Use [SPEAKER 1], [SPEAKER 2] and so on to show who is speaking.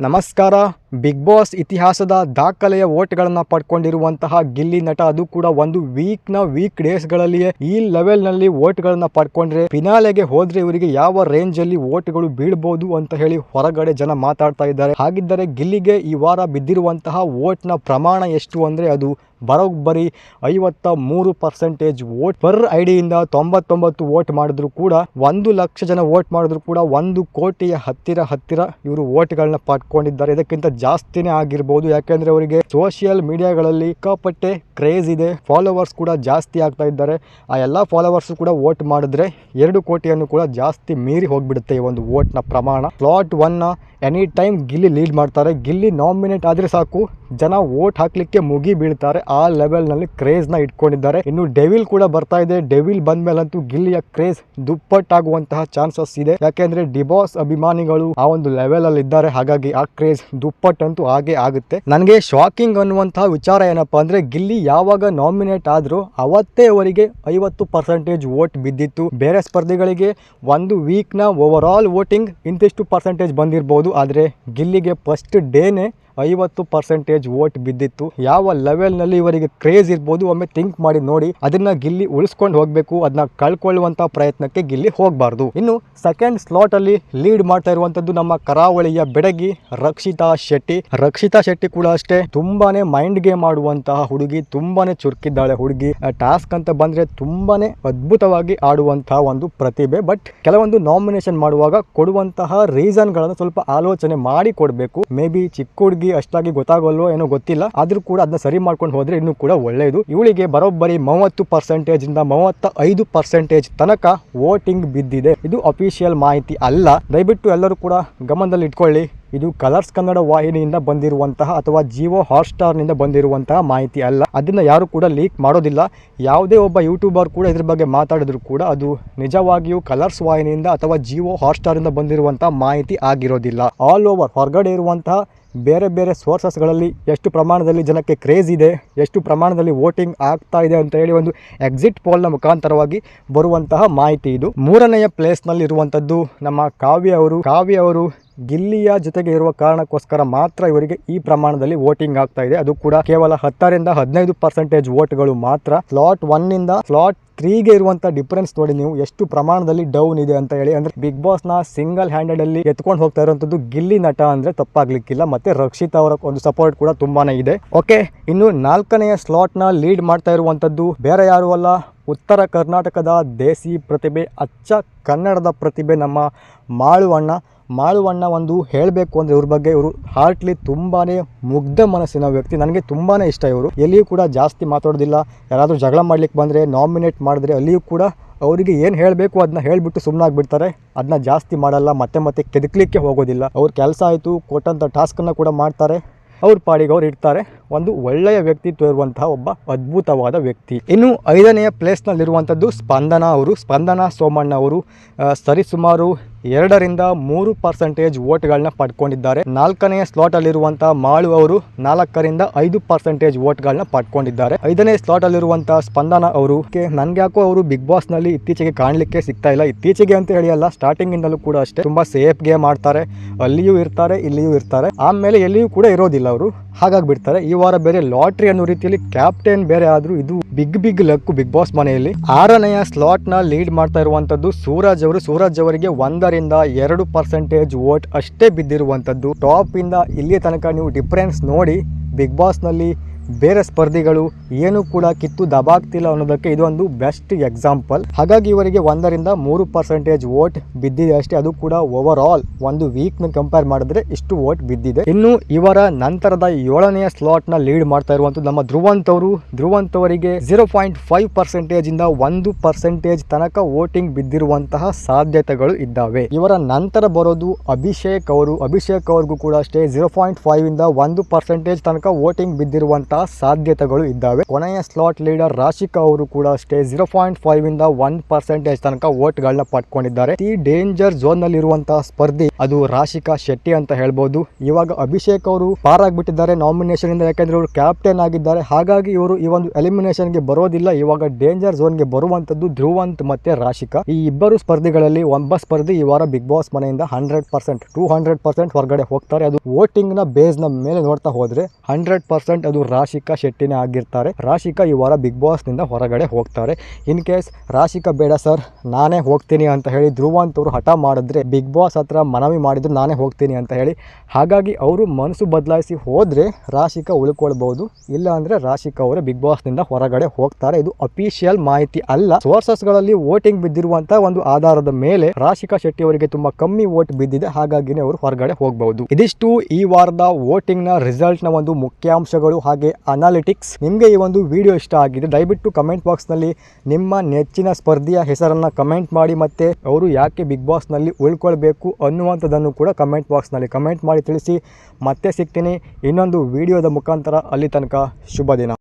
[SPEAKER 1] ನಮಸ್ಕಾರ. Big boss ಇತಿಹಾಸದ ದಾಖಲೆಯ ಓಟ್ಗಳನ್ನು ಪಡ್ಕೊಂಡಿರುವಂತಹ ಗಿಲ್ಲಿ ನಟ ಅದು ಕೂಡ ಒಂದು ವೀಕ್ನ ವೀಕ್ ಡೇಸ್ಗಳಲ್ಲಿಯೇ ಈ ಲೆವೆಲ್ನಲ್ಲಿ ಪಡ್ಕೊಂಡ್ರೆ ಫಿನಾಲೆಗೆ ಹೋದ್ರೆ ಇವರಿಗೆ ಯಾವ ರೇಂಜ್ ಅಲ್ಲಿ ಓಟ್ಗಳು ಬೀಳ್ಬೋದು ಅಂತ ಹೇಳಿ ಹೊರಗಡೆ ಜನ ಮಾತಾಡ್ತಾ ಇದ್ದಾರೆ. ಹಾಗಿದ್ದರೆ ಗಿಲ್ಲಿಗೆ ಈ ವಾರ ಬಿದ್ದಿರುವಂತಹ ಓಟ್ನ ಪ್ರಮಾಣ ಎಷ್ಟು ಅಂದ್ರೆ ಅದು ಬರೋಬ್ಬರಿ ಐವತ್ತ ಮೂರು ಪರ್ಸೆಂಟೇಜ್ ವೋಟ್ ಪರ್ ಐಡಿಯಿಂದ ತೊಂಬತ್ತೊಂಬತ್ತು ವೋಟ್ ಮಾಡಿದ್ರು ಕೂಡ ಒಂದು ಲಕ್ಷ ಜನ ವೋಟ್ ಮಾಡಿದ್ರು ಕೂಡ ಒಂದು ಕೋಟಿಯ ಹತ್ತಿರ ಹತ್ತಿರ ಇವರು ವೋಟ್ಗಳನ್ನ ಪಡ್ಕೊಂಡಿದ್ದಾರೆ. ಇದಕ್ಕಿಂತ ಜಾಸ್ತಿನೇ ಆಗಿರ್ಬೋದು. ಯಾಕೆಂದ್ರೆ ಅವರಿಗೆ ಸೋಷಿಯಲ್ ಮೀಡಿಯಾಗಳಲ್ಲಿ ಸಿಕ್ಕಾಪಟ್ಟೆ ಕ್ರೇಜ್ ಇದೆ. ಫಾಲೋವರ್ಸ್ ಕೂಡ ಜಾಸ್ತಿ ಆಗ್ತಾ ಇದ್ದಾರೆ. ಆ ಎಲ್ಲ ಫಾಲೋವರ್ಸ್ ಕೂಡ ವೋಟ್ ಮಾಡಿದ್ರೆ ಎರಡು ಕೋಟಿಯನ್ನು ಕೂಡ ಜಾಸ್ತಿ ಮೀರಿ ಹೋಗ್ಬಿಡುತ್ತೆ ಈ ಒಂದು ವೋಟ್ನ ಪ್ರಮಾಣ. Slot one any time Gilli lead ಮಾಡ್ತಾರೆ. ಗಿಲ್ಲಿ ನಾಮಿನೇಟ್ ಆದರೆ ಸಾಕು. ಜನ ವೋಟ್ ಹಾಕ್ಲಿಕ್ಕೆ ಮುಗಿ ಬೀಳ್ತಾರೆ. ಆ ಲೆವೆಲ್ನಲ್ಲಿ ಕ್ರೇಜ್ನ ಇಟ್ಕೊಂಡಿದ್ದಾರೆ. ಇನ್ನು ಡೆವಿಲ್ ಕೂಡ ಬರ್ತಾ ಇದೆ. ಡೆವಿಲ್ ಬಂದ್ಮೇಲಂತೂ ಗಿಲ್ಲಿಯ ಕ್ರೇಜ್ ದುಪ್ಪಟ್ಟಾಗುವಂತಹ ಚಾನ್ಸಸ್ ಇದೆ. ಯಾಕೆಂದ್ರೆ ಡಿಬಾಸ್ ಅಭಿಮಾನಿಗಳು ಆ ಒಂದು ಲೆವೆಲ್ ಅಲ್ಲಿ ಇದ್ದಾರೆ ಹಾಗಾಗಿ ಆ ಕ್ರೇಜ್ ದುಪ್ಪಟ್ಟಂತೂ ಹಾಗೆ ಆಗುತ್ತೆ. ನನಗೆ ಶಾಕಿಂಗ್ ಅನ್ನುವಂತಹ ವಿಚಾರ ಏನಪ್ಪಾ ಅಂದ್ರೆ, ಗಿಲ್ಲಿ ಯಾವಾಗ ನಾಮಿನೇಟ್ ಆದ್ರೂ ಅವತ್ತೇ ಅವರಿಗೆ ಐವತ್ತು ಪರ್ಸೆಂಟೇಜ್ ವೋಟ್ ಬಿದ್ದಿತ್ತು. ಬೇರೆ ಸ್ಪರ್ಧಿಗಳಿಗೆ ಒಂದು ವೀಕ್ನ ಓವರ್ ಆಲ್ ವೋಟಿಂಗ್ ಇಂತಿಷ್ಟು ಪರ್ಸೆಂಟೇಜ್ ಬಂದಿರಬಹುದು ಆದರೆ ಗಿಲ್ಲಿಗೆ ಫಸ್ಟ್ ಡೇನೆ ಐವತ್ತು ಪರ್ಸೆಂಟೇಜ್ ವೋಟ್ ಬಿದ್ದಿತ್ತು. ಯಾವ ಲೆವೆಲ್ನಲ್ಲಿ ಇವರಿಗೆ ಕ್ರೇಜ್ ಇರ್ಬೋದು ಒಮ್ಮೆ ಥಿಂಕ್ ಮಾಡಿ ನೋಡಿ ಅದನ್ನ ಗಿಲ್ಲಿ ಉಳಿಸ್ಕೊಂಡು ಹೋಗಬೇಕು ಅದನ್ನ ಕಳ್ಕೊಳ್ಳುವಂತ ಪ್ರಯತ್ನಕ್ಕೆ ಗಿಲ್ಲಿ ಹೋಗಬಾರ್ದು. ಇನ್ನು ಸೆಕೆಂಡ್ ಸ್ಲಾಟ್ ಅಲ್ಲಿ ಲೀಡ್ ಮಾಡ್ತಾ ಇರುವಂತದ್ದು ನಮ್ಮ ಕರಾವಳಿಯ ಬೆಡಗಿ ರಕ್ಷಿತಾ ಶೆಟ್ಟಿ. ರಕ್ಷಿತಾ ಶೆಟ್ಟಿ ಕೂಡ ಅಷ್ಟೇ ತುಂಬಾನೇ ಮೈಂಡ್ ಗೇಮ್ ಆಡುವಂತಹ ಹುಡುಗಿ, ತುಂಬಾನೇ ಚುರುಕಿದ್ದಾಳೆ ಹುಡುಗಿ. ಟಾಸ್ಕ್ ಅಂತ ಬಂದ್ರೆ ತುಂಬಾನೇ ಅದ್ಭುತವಾಗಿ ಆಡುವಂತಹ ಒಂದು ಪ್ರತಿಭೆ. ಬಟ್ ಕೆಲವೊಂದು ನಾಮಿನೇಷನ್ ಮಾಡುವಾಗ ಕೊಡುವಂತಹ ರೀಸನ್ಗಳನ್ನು ಸ್ವಲ್ಪ ಆಲೋಚನೆ ಮಾಡಿ ಕೊಡಬೇಕು. ಮೇ ಬಿ ಚಿಕ್ಕ ಹುಡುಗಿ ಅಷ್ಟಾಗಿ ಗೊತ್ತಾಗಲ್ವೋ ಏನೋ ಗೊತ್ತಿಲ್ಲ. ಆದ್ರೂ ಕೂಡ ಅದನ್ನ ಸರಿ ಮಾಡ್ಕೊಂಡು ಹೋದ್ರೆ ಇನ್ನೂ ಕೂಡ ಒಳ್ಳೆಯದು ಇವಳಿಗೆ ಬರೋಬ್ಬರಿ ಮೂವತ್ತು ಪರ್ಸೆಂಟೇಜ್ ಇಂದ ಮೂವತ್ತ ಐದು ಪರ್ಸೆಂಟೇಜ್ ತನಕ ವೋಟಿಂಗ್ ಬಿದ್ದಿದೆ. ಇದು ಅಫಿಷಿಯಲ್ ಮಾಹಿತಿ ಅಲ್ಲ. ದಯವಿಟ್ಟು ಎಲ್ಲರೂ ಕೂಡ ಗಮನದಲ್ಲಿ ಇಟ್ಕೊಳ್ಳಿ. ಇದು ಕಲರ್ಸ್ ಕನ್ನಡ ವಾಹಿನಿಯಿಂದ ಬಂದಿರುವಂತಹ ಅಥವಾ ಜಿಯೋ ಹಾಟ್ಸ್ಟಾರ್ನಿಂದ ಬಂದಿರುವಂತಹ ಮಾಹಿತಿ ಅಲ್ಲ. ಅದನ್ನ ಯಾರು ಕೂಡ ಲೀಕ್ ಮಾಡೋದಿಲ್ಲ. ಯಾವುದೇ ಒಬ್ಬ ಯೂಟ್ಯೂಬರ್ ಕೂಡ ಇದ್ರ ಬಗ್ಗೆ ಮಾತಾಡಿದ್ರು ಕೂಡ ಅದು ನಿಜವಾಗಿಯೂ ಕಲರ್ಸ್ ವಾಹಿನಿಯಿಂದ ಅಥವಾ ಜಿಯೋ ಹಾಟ್ಸ್ಟಾರಿಂದ ಬಂದಿರುವಂತಹ ಮಾಹಿತಿ ಆಗಿರೋದಿಲ್ಲ. ಆಲ್ ಓವರ್ ಹೊರಗಡೆ ಇರುವಂತಹ ಬೇರೆ ಬೇರೆ ಸೋರ್ಸಸ್ಗಳಲ್ಲಿ ಎಷ್ಟು ಪ್ರಮಾಣದಲ್ಲಿ ಜನಕ್ಕೆ ಕ್ರೇಜ್ ಇದೆ, ಎಷ್ಟು ಪ್ರಮಾಣದಲ್ಲಿ ವೋಟಿಂಗ್ ಆಗ್ತಾ ಇದೆ ಅಂತ ಹೇಳಿ ಒಂದು ಎಕ್ಸಿಟ್ ಪೋಲ್ನ ಮುಖಾಂತರವಾಗಿ ಬರುವಂತಹ ಮಾಹಿತಿ ಇದು. ಮೂರನೆಯ ಪ್ಲೇಸ್ನಲ್ಲಿ ಇರುವಂಥದ್ದು ನಮ್ಮ ಕಾವ್ಯ ಅವರು. ಕಾವ್ಯ ಅವರು ಗಿಲ್ಲಿಯ ಜೊತೆಗೆ ಇರುವ ಕಾರಣಕ್ಕೋಸ್ಕರ ಮಾತ್ರ ಇವರಿಗೆ ಈ ಪ್ರಮಾಣದಲ್ಲಿ ವೋಟಿಂಗ್ ಆಗ್ತಾ ಇದೆ. ಅದು ಕೂಡ ಕೇವಲ ಹತ್ತರಿಂದ ಹದಿನೈದು ಪರ್ಸೆಂಟೇಜ್ ವೋಟ್ಗಳು ಮಾತ್ರ. ಸ್ಲಾಟ್ ಒನ್ ಇಂದ ಸ್ಲಾಟ್ ತ್ರೀಗೆ ಇರುವಂತ ಡಿಫರೆನ್ಸ್ ನೋಡಿ ನೀವು ಎಷ್ಟು ಪ್ರಮಾಣದಲ್ಲಿ ಡೌನ್ ಇದೆ ಅಂತ ಹೇಳಿ. ಅಂದ್ರೆ ಬಿಗ್ ಬಾಸ್ನ ಸಿಂಗಲ್ ಹ್ಯಾಂಡೆಡ್ ಅಲ್ಲಿ ಎತ್ಕೊಂಡು ಹೋಗ್ತಾ ಇರುವಂತದ್ದು ಗಿಲ್ಲಿ ನಟ ಅಂದ್ರೆ ತಪ್ಪಾಗ್ಲಿಕ್ಕಿಲ್ಲ. ಮತ್ತೆ ರಕ್ಷಿತ್ ಅವರ ಒಂದು ಸಪೋರ್ಟ್ ಕೂಡ ತುಂಬಾನೇ ಇದೆ. ಓಕೆ ಇನ್ನು ನಾಲ್ಕನೆಯ ಸ್ಲಾಟ್ನ ಲೀಡ್ ಮಾಡ್ತಾ ಇರುವಂತದ್ದು ಬೇರೆ ಯಾರು ಅಲ್ಲ. ಉತ್ತರ ಕರ್ನಾಟಕದ ದೇಸಿ ಪ್ರತಿಭೆ, ಅಚ್ಚ ಕನ್ನಡದ ಪ್ರತಿಭೆ ನಮ್ಮ ಮಾಳುವಣ್ಣ ಮಾಳುವಣ್ಣ ಒಂದು ಹೇಳಬೇಕು ಅಂದರೆ ಇವ್ರ ಬಗ್ಗೆ ಇವರು ಹಾರ್ಟ್ಲಿ ತುಂಬಾ ಮುಗ್ಧ ಮನಸ್ಸಿನ ವ್ಯಕ್ತಿ. ನನಗೆ ತುಂಬಾ ಇಷ್ಟ ಇವರು. ಎಲ್ಲಿಯೂ ಕೂಡ ಜಾಸ್ತಿ ಮಾತಾಡೋದಿಲ್ಲ. ಯಾರಾದರೂ ಜಗಳ ಮಾಡ್ಲಿಕ್ಕೆ ಬಂದರೆ ನಾಮಿನೇಟ್ ಮಾಡಿದ್ರೆ ಅಲ್ಲಿಯೂ ಕೂಡ ಅವರಿಗೆ ಏನು ಹೇಳಬೇಕು ಅದನ್ನ ಹೇಳಿಬಿಟ್ಟು ಸುಮ್ಮನಾಗ್ಬಿಡ್ತಾರೆ ಅದನ್ನ ಜಾಸ್ತಿ ಮಾಡಲ್ಲ, ಮತ್ತೆ ಮತ್ತೆ ಕೆದಕ್ಲಿಕ್ಕೆ ಹೋಗೋದಿಲ್ಲ. ಅವ್ರ ಕೆಲಸ ಆಯಿತು ಕೊಟ್ಟಂಥ ಟಾಸ್ಕನ್ನು ಕೂಡ ಮಾಡ್ತಾರೆ. ಅವ್ರ ಪಾಡಿಗೆ ಅವ್ರು ಇರ್ತಾರೆ ಒಂದು ಒಳ್ಳೆಯ ವ್ಯಕ್ತಿತ್ವ ಇರುವಂತಹ ಒಬ್ಬ ಅದ್ಭುತವಾದ ವ್ಯಕ್ತಿ. ಇನ್ನು ಐದನೆಯ ಪ್ಲೇಸ್ನಲ್ಲಿರುವಂಥದ್ದು ಸ್ಪಂದನ ಅವರು. ಸ್ಪಂದನ ಸೋಮಣ್ಣ ಅವರು ಸರಿಸುಮಾರು ಎರಡರಿಂದ ಮೂರು ಪರ್ಸೆಂಟೇಜ್ ವೋಟ್ಗಳನ್ನ ಪಡ್ಕೊಂಡಿದ್ದಾರೆ. ನಾಲ್ಕನೇ ಸ್ಲಾಟ್ ಅಲ್ಲಿರುವಂತಹ ಮಾಳು ಅವರು ನಾಲ್ಕರಿಂದ ಐದು ಪರ್ಸೆಂಟೇಜ್ ವೋಟ್ಗಳನ್ನ ಪಡ್ಕೊಂಡಿದ್ದಾರೆ. ಐದನೇ ಸ್ಲಾಟ್ ಅಲ್ಲಿರುವಂತಹ ಸ್ಪಂದನ ಅವರು ನನ್ಗೆ ಯಾಕೋ ಅವರು ಬಿಗ್ ಬಾಸ್ನಲ್ಲಿ ಇತ್ತೀಚೆಗೆ ಕಾಣಲಿಕ್ಕೆ ಸಿಗ್ತಾ ಇಲ್ಲ. ಇತ್ತೀಚೆಗೆ ಅಂತ ಹೇಳಿಯಲ್ಲ ಸ್ಟಾರ್ಟಿಂಗ್ ಇಂದಲೂ ಕೂಡ ಅಷ್ಟೇ. ತುಂಬಾ ಸೇಫ್ ಗೇಮ್ ಆಡ್ತಾರೆ. ಅಲ್ಲಿಯೂ ಇರ್ತಾರೆ, ಇಲ್ಲಿಯೂ ಇರ್ತಾರೆ. ಆಮೇಲೆ ಎಲ್ಲಿಯೂ ಕೂಡ ಇರೋದಿಲ್ಲ ಅವರು. ಹಾಗಾಗಿ ಬಿಡ್ತಾರೆ ಈ ವಾರ ಬೇರೆ ಲಾಟ್ರಿ ಅನ್ನೋ ರೀತಿಯಲ್ಲಿ ಕ್ಯಾಪ್ಟನ್ ಬೇರೆ ಆದ್ರೂ ಇದು big big luck Bigg Boss ಮನೆಯಲ್ಲಿ. ಆರನೆಯ ಸ್ಲಾಟ್ನ ಲೀಡ್ ಮಾಡ್ತಾ ಇರುವಂತದ್ದು ಸೂರಜ್ ಅವರು. ಸೂರಜ್ ಅವರಿಗೆ ಒಂದರಿಂದ ಎರಡು ಪರ್ಸೆಂಟೇಜ್ ವೋಟ್ ಅಷ್ಟೇ ಬಿದ್ದಿರುವಂತದ್ದು ಟಾಪ್ ಇಂದ ಇಲ್ಲಿ ತನಕ ನೀವು ಡಿಫರೆನ್ಸ್ ನೋಡಿ, ಬಿಗ್ ಬಾಸ್ನಲ್ಲಿ ಬೇರೆ ಸ್ಪರ್ಧಿಗಳು ಏನು ಕೂಡ ಕಿತ್ತು ದಬಾಗ್ತಿಲ್ಲ ಅನ್ನೋದಕ್ಕೆ ಇದೊಂದು ಬೆಸ್ಟ್ ಎಕ್ಸಾಂಪಲ್. ಹಾಗಾಗಿ ಇವರಿಗೆ ಒಂದರಿಂದ ಮೂರು ಪರ್ಸೆಂಟೇಜ್ ವೋಟ್ ಬಿದ್ದಿದೆ ಅಷ್ಟೇ, ಅದು ಕೂಡ ಓವರ್ ಆಲ್ ಒಂದು ವೀಕ್ನ ಕಂಪೇರ್ ಮಾಡಿದ್ರೆ ಇಷ್ಟು ವೋಟ್ ಬಿದ್ದಿದೆ. ಇನ್ನು ಇವರ ನಂತರದ ಏಳನೆಯ ಸ್ಲಾಟ್ನ ಲೀಡ್ ಮಾಡ್ತಾ ಇರುವಂತದ್ದು ನಮ್ಮ ಧ್ರುವಂತ್ ಅವರು. ಧ್ರುವಂತ್ ಅವರಿಗೆ ಜೀರೋ ಪಾಯಿಂಟ್ ಫೈವ್ ಪರ್ಸೆಂಟೇಜ್ ಇಂದ ಒಂದು ಪರ್ಸೆಂಟೇಜ್ ತನಕ ವೋಟಿಂಗ್ ಬಿದ್ದಿರುವಂತಹ ಸಾಧ್ಯತೆಗಳು ಇದ್ದಾವೆ. ಇವರ ನಂತರ ಬರೋದು ಅಭಿಷೇಕ್ ಅವರು. ಅಭಿಷೇಕ್ ಅವ್ರಿಗೂ ಕೂಡ ಅಷ್ಟೇ ಜೀರೋ ಪಾಯಿಂಟ್ ಫೈವ್ ಇಂದ ಒಂದು ಪರ್ಸೆಂಟೇಜ್ ತನಕ ವೋಟಿಂಗ್ ಬಿದ್ದಿರುವಂತಹ ಸಾಧ್ಯತೆಗಳು ಇದ್ದಾವೆ. ಕೊನೆಯ ಸ್ಲಾಟ್ ಲೀಡರ್ ರಾಶಿಕಾ ಅವರು ಕೂಡ ಅಷ್ಟೇ ಜೀರೋ ಪಾಯಿಂಟ್ ಫೈವ್ ಇಂದ ಒನ್ ಪರ್ಸೆಂಟೇಜ್ ತನಕ ವೋಟ್ ಗಳನ್ನ ಪಡ್ಕೊಂಡಿದ್ದಾರೆ. ಈ ಡೇಂಜರ್ ಝೋನ್ನಲ್ಲಿ ಇರುವಂತಹ ಸ್ಪರ್ಧಿ ಅದು ರಾಶಿಕಾ ಶೆಟ್ಟಿ ಅಂತ ಹೇಳ್ಬೋದು. ಇವಾಗ ಅಭಿಷೇಕ್ ಅವರು ಪಾರಾಗ್ಬಿಟ್ಟಿದ್ದಾರೆ ನಾಮಿನೇಷನ್ ಇಂದ, ಯಾಕಂದ್ರೆ ಅವರು ಕ್ಯಾಪ್ಟನ್ ಆಗಿದ್ದಾರೆ. ಹಾಗಾಗಿ ಇವರು ಈ ಒಂದು ಎಲಿಮಿನೇಷನ್ಗೆ ಬರೋದಿಲ್ಲ. ಇವಾಗ ಡೇಂಜರ್ ಝೋನ್ಗೆ ಬರುವಂತದ್ದು ಧ್ರುವಂತ್ ಮತ್ತೆ ರಾಶಿಕಾ. ಈ ಇಬ್ಬರು ಸ್ಪರ್ಧಿಗಳಲ್ಲಿ ಒಬ್ಬ ಸ್ಪರ್ಧಿ ಈ ವಾರ ಬಿಗ್ ಬಾಸ್ ಮನೆಯಿಂದ hundred percent two hundred percent ಹೊರಗಡೆ ಹೋಗ್ತಾರೆ. ಅದು ವೋಟಿಂಗ್ನ ಬೇಸ್ನ ಮೇಲೆ ನೋಡ್ತಾ ಹೋದ್ರೆ ಹಂಡ್ರೆಡ್ ಪರ್ಸೆಂಟ್ ಅದು ರಾಶಿಕಾ ಶೆಟ್ಟಿನೇ ಆಗಿರ್ತಾರೆ. ರಾಶಿಕಾ ಈ ವಾರ ಬಿಗ್ ಬಾಸ್ನಿಂದ ಹೊರಗಡೆ ಹೋಗ್ತಾರೆ. ಇನ್ ಕೇಸ್ ರಾಶಿಕಾ ಬೇಡ ಸರ್ ನಾನೇ ಹೋಗ್ತೀನಿ ಅಂತ ಹೇಳಿ ಧ್ರುವ ಅವರು ಹಠ ಮಾಡಿದ್ರೆ ಬಿಗ್ ಬಾಸ್ ಹತ್ರ ಮನವಿ ಮಾಡಿದ್ರು ನಾನೇ ಹೋಗ್ತೀನಿ ಅಂತ ಹೇಳಿ. ಹಾಗಾಗಿ ಅವರು ಮನಸ್ಸು ಬದಲಾಯಿಸಿ ಹೋದರೆ ರಾಶಿಕಾ ಉಳ್ಕೊಳ್ಬಹುದು. ಇಲ್ಲ ಅಂದರೆ ರಾಶಿಕಾ ಅವರೇ ಬಿಗ್ ಬಾಸ್ನಿಂದ ಹೊರಗಡೆ ಹೋಗ್ತಾರೆ. ಇದು ಅಫಿಷಿಯಲ್ ಮಾಹಿತಿ ಅಲ್ಲ. ಸೋರ್ಸಸ್ಗಳಲ್ಲಿ ವೋಟಿಂಗ್ ಬಿದ್ದಿರುವಂತಹ ಒಂದು ಆಧಾರದ ಮೇಲೆ ರಾಶಿಕಾ ಶೆಟ್ಟಿ ಅವರಿಗೆ ತುಂಬಾ ಕಮ್ಮಿ ವೋಟ್ ಬಿದ್ದಿದೆ. ಹಾಗಾಗಿನೇ ಅವರು ಹೊರಗಡೆ ಹೋಗಬಹುದು. ಇದಿಷ್ಟು ಈ ವಾರದ ವೋಟಿಂಗ್ನ ನ ರಿಸಲ್ಟ್ನ ಒಂದು ಮುಖ್ಯಾಂಶಗಳು. ಹಾಗೆ ಅನಾಲಿಟಿಕ್ಸ್ ನಿಮಗೆ ಈ ಒಂದು ವಿಡಿಯೋ ಇಷ್ಟ ಆಗಿದೆ, ದಯವಿಟ್ಟು ಕಮೆಂಟ್ ಬಾಕ್ಸ್ನಲ್ಲಿ ನಿಮ್ಮ ನೆಚ್ಚಿನ ಸ್ಪರ್ಧಿಯ ಹೆಸರನ್ನು ಕಮೆಂಟ್ ಮಾಡಿ ಮತ್ತೆ ಅವರು ಯಾಕೆ ಬಿಗ್ ಬಾಸ್ನಲ್ಲಿ ಉಳ್ಕೊಳ್ಬೇಕು ಅನ್ನುವಂಥದ್ದನ್ನು ಕೂಡ ಕಮೆಂಟ್ ಬಾಕ್ಸ್ನಲ್ಲಿ ಕಮೆಂಟ್ ಮಾಡಿ ತಿಳಿಸಿ. ಮತ್ತೆ ಸಿಗ್ತೀನಿ ಇನ್ನೊಂದು ವಿಡಿಯೋದ ಮುಖಾಂತರ. ಅಲ್ಲಿ ತನಕ ಶುಭ ದಿನ.